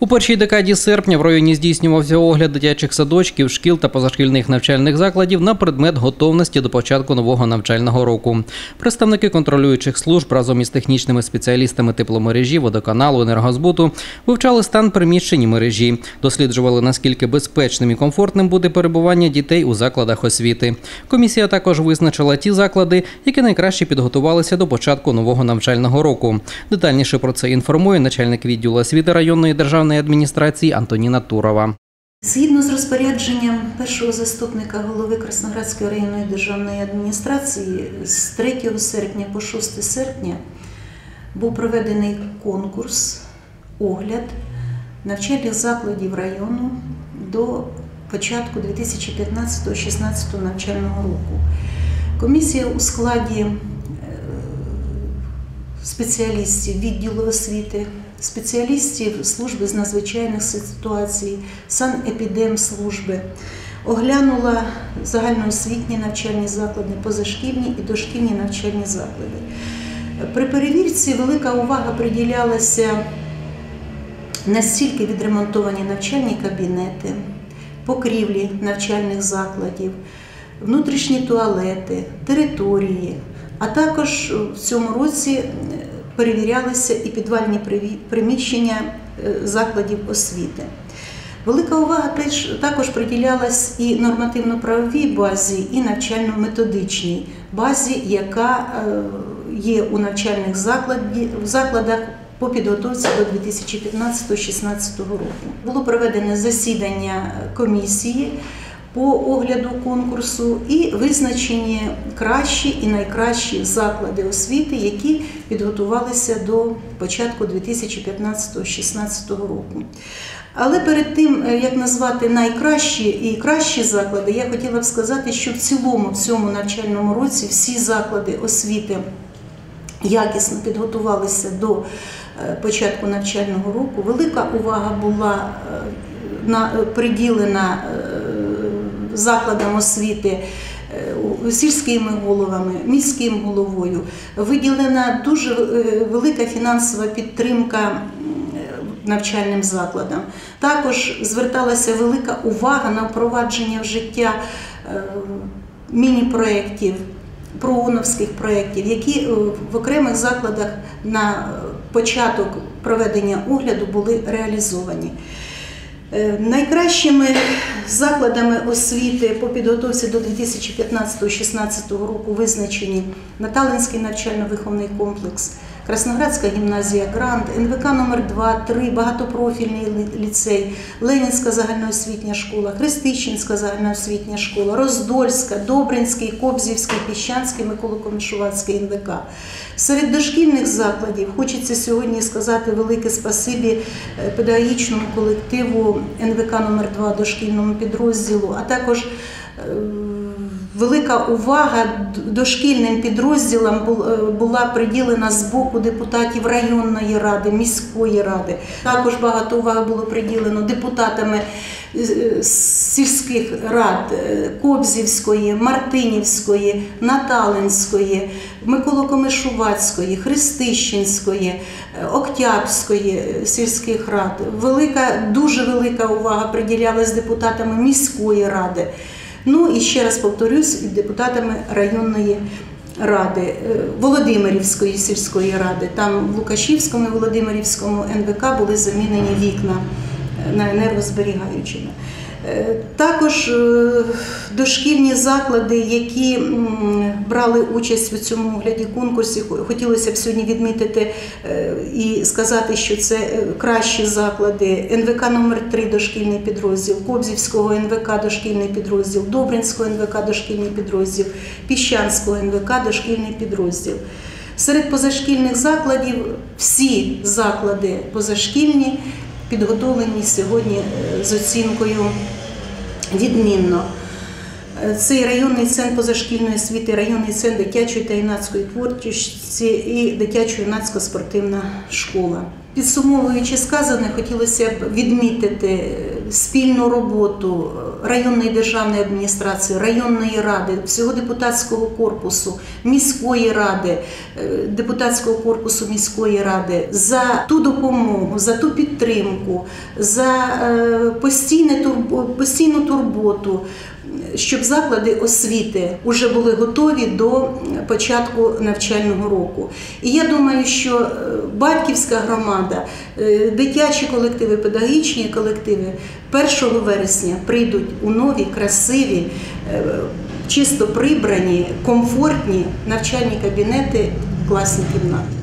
У першій декаді серпня в районі здійснювався огляд дитячих садочків, шкіл та позашкільних навчальних закладів на предмет готовності до початку нового навчального року. Представники контролюючих служб разом із технічними спеціалістами тепломережі, водоканалу, енергозбуту вивчали стан приміщень мережі, досліджували наскільки безпечним і комфортним буде перебування дітей у закладах освіти. Комісія також визначила ті заклади, які найкраще підготувалися до початку нового навчального року. Детальніше про це інформує начальник відділу освіти районної державної адміністрації Антоніна Турова. Згідно з розпорядженням першого заступника голови Красноградської районної державної адміністрації, з 3 серпня по 6 серпня був проведений конкурс, огляд навчальних закладів району до початку 2015-16 навчального року. Комісія у складі е, спеціалістів відділу освіти, спеціалістів служби з надзвичайних ситуацій, санепідемслужби оглянула загальноосвітні навчальні заклади, позашкільні і дошкільні навчальні заклади. При перевірці велика увага приділялася настільки відремонтовані навчальні кабінети, покрівлі навчальних закладів, внутрішні туалети, території, а також в цьому році перевірялися і підвальні приміщення закладів освіти. Велика увага також приділялась і нормативно-правовій базі, і навчально-методичній базі, яка є у навчальних закладах по підготовці до 2015-16 року. Було проведене засідання комісії по огляду конкурсу і визначені кращі і найкращі заклади освіти, які підготувалися до початку 2015-16 року. Але перед тим, як назвати найкращі і кращі заклади, я хотіла б сказати, що в цілому в цьому навчальному році всі заклади освіти якісно підготувалися до початку навчального року. Велика увага була приділена закладам освіти. Сільськими головами, міським головою виділена дуже велика фінансова підтримка навчальним закладам. Також зверталася велика увага на впровадження в життя міні-проєктів, проуновських проєктів, які в окремих закладах на початок проведення огляду були реалізовані. Найкращими закладами освіти по підготовці до 2015-16 року визначені Наталинський навчально-виховний комплекс, Красноградська гімназія Грант, НВК номер 2 3 багатопрофільний ліцей, Ленінська загальноосвітня школа, Христищенська загальноосвітня школа, Роздольська, Добринський, Кобзівський, Піщанський, Микола-Комішувацький НВК. Серед дошкільних закладів хочеться сьогодні сказати велике спасибі педагогічному колективу НВК номер 2 дошкільному підрозділу, а також велика увага дошкільним підрозділам була приділена з боку депутатів районної ради, міської ради. Також багато уваги було приділено депутатами сільських рад Кобзівської, Мартинівської, Наталинської, Миколо-Комишувацької, Христищенської, Октябрської сільських рад. Велика, дуже велика увага приділялась депутатами міської ради. Ну і ще раз повторюсь, депутатами районної ради Володимирівської сільської ради. Там в Лукашівському і Володимирівському НВК були замінені вікна на енергозберігаючими. Також дошкільні заклади, які брали участь у цьому огляді конкурсі, хотілося б сьогодні відмітити і сказати, що це кращі заклади НВК номер 3 дошкільний підрозділ, Кобзівського НВК дошкільний підрозділ, Добринського НВК дошкільний підрозділ, Піщанського НВК дошкільний підрозділ. Серед позашкільних закладів всі заклади позашкільні підготовлені сьогодні з оцінкою відмінно. Цей районний центр позашкільної освіти, районний центр дитячої та юнацької творчості і дитячо-юнацька спортивна школа. Підсумовуючи сказане, хотілося б відмітити спільну роботу районної державної адміністрації, районної ради, всього депутатського корпусу, міської ради, е, депутатського корпусу міської ради за ту допомогу, за ту підтримку, за е, постійну турботу, щоб заклади освіти вже були готові до початку навчального року. І я думаю, що е, батьківська громада, е, дитячі колективи, педагогічні колективи 1 вересня прийдуть у нові, красиві, е, чисто прибрані, комфортні навчальні кабінети, класні кімнати.